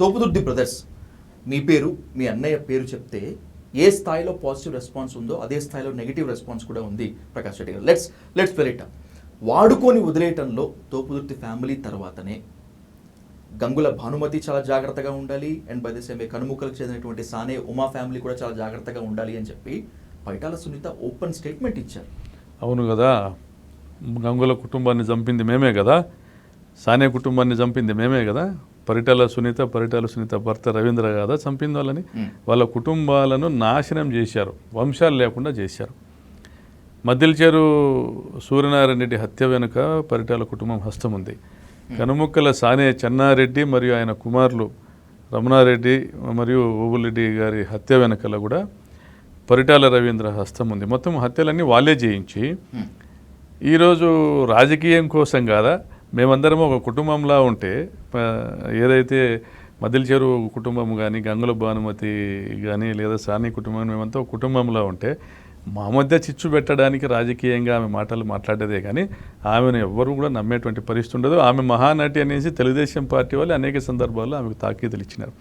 Thopudurthi brothers మీ పేరు మీ అన్నయ్య పేరు చెప్తే ఏ స్థాయిలో పాజిటివ్ రెస్పాన్స్ ఉందో అదే స్థాయిలో నెగిటివ్ రెస్పాన్స్ కూడా ఉంది ప్రకాష్ రెడ్డి గారు. లెట్స్ లెట్స్ వెరిట వాడుకొని వదిలేయటంలో తోపుదుర్తి ఫ్యామిలీ తర్వాతనే గంగుల భానుమతి చాలా జాగ్రత్తగా ఉండాలి. అండ్ బై ద సేమ్ కనుముక్కలకు చెందినటువంటి సానే ఉమా ఫ్యామిలీ కూడా చాలా జాగ్రత్తగా ఉండాలి అని చెప్పి పైటాల సునీత ఓపెన్ స్టేట్మెంట్ ఇచ్చారు. అవును కదా. గంగుల కుటుంబాన్ని చంపింది మేమే కదా. సానే కుటుంబాన్ని చంపింది మేమే కదా? పరిటాల సునీత పరిటాల సునీత భర్త రవీంద్ర కదా చంపింది వాళ్ళని. వాళ్ళ కుటుంబాలను నాశనం చేశారు వంశాలు లేకుండా చేశారు. మద్దిలచేరు సూర్యనారాయణ రెడ్డి హత్య వెనుక పరిటాల కుటుంబం హస్తం ఉంది. కనుముక్కల సానే చెన్నారెడ్డి మరియు ఆయన కుమారులు రమణారెడ్డి మరియు ఓబులరెడ్డి గారి హత్య వెనకల కూడా పరిటాల రవీంద్ర హస్తం ఉంది. మొత్తం హత్యలన్నీ వాళ్ళే చేయించి. ఈరోజు రాజకీయం కోసం కాదా? మేమందరం ఒక కుటుంబంలా ఉంటే ఏదైతే మధ్యల చెరువు కుటుంబం కానీ గంగుల భానుమతి కానీ లేదా సాని కుటుంబం మేమంతా ఒక కుటుంబంలో ఉంటే మా మధ్య చిచ్చు పెట్టడానికి రాజకీయంగా ఆమె మాటలు మాట్లాడేదే కానీ ఆమెను ఎవ్వరూ కూడా నమ్మేటువంటి పరిస్థితి ఉండదు. ఆమె మహానటి అనేసి తెలుగుదేశం పార్టీ వాళ్ళు అనేక సందర్భాల్లో ఆమెకు తాకీదులు ఇచ్చినారు.